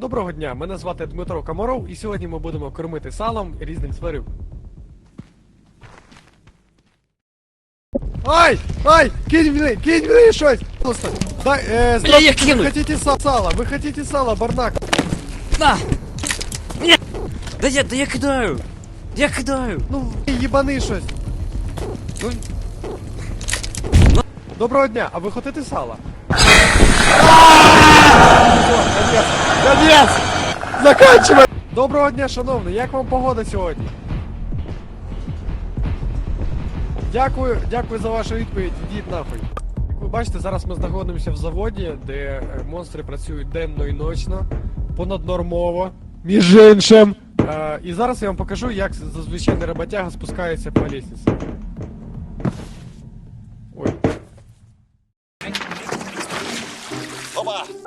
Доброго дня, мене звати Дмитро Комаров, і сьогодні ми будемо кормити салом різних тварин. Ай! Ай! Кинь мені! Кинь мені щось! Просто! Дай, е, здравствуйте, я ви кину. хотите са- сало? Ви хотите сало, барнак? На! Ні! Да я, да я кидаю! Я кидаю! Ну, їбани щось. Ну... Доброго дня, а ви хотите сало? Заканчивай! Доброго дня, шановний, як вам погода сьогодні? Дякую, дякую за вашу відповідь, ідіть нахуй. Як ви бачите, зараз ми знаходимося в заводі, де е, монстри працюють денно і ночно, понаднормово, між іншим. Е, і зараз я вам покажу, як зазвичай роботяга спускається по лестниці. Ой.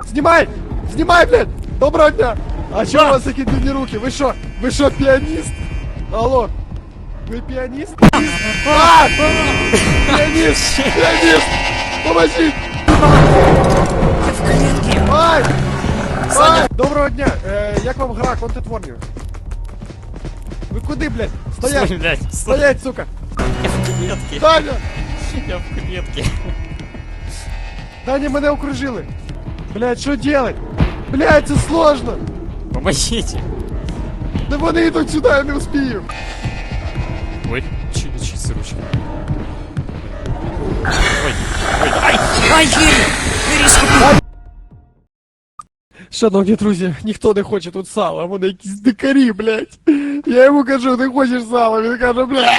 Знімай! Знімай, блядь! Доброго дня! А чого у вас такі длинні руки? Ви що? Ви що, піаніст? Алло? Ви піаніст? А! Я в клітці! Ай! Ай! Доброго дня! Е, як вам гра Content Warning? Ви куди, блядь? Стоять! блядь! Стоять, сука! Я в клітці! Даня! Я в клітці! Даня, мене окружили! Блядь, що делать? Блядь, це сложно! Помогите! Да вони йдуть сюди, я не успію! Ой, чи, чисті ручки. Ой, ой, ай! Ай, Гірі! Гірі, схопи! Шановні друзі, ніхто не хоче тут сала, вони якісь дикарі, блядь. Я йому кажу, ти хочеш сала, він каже, блядь.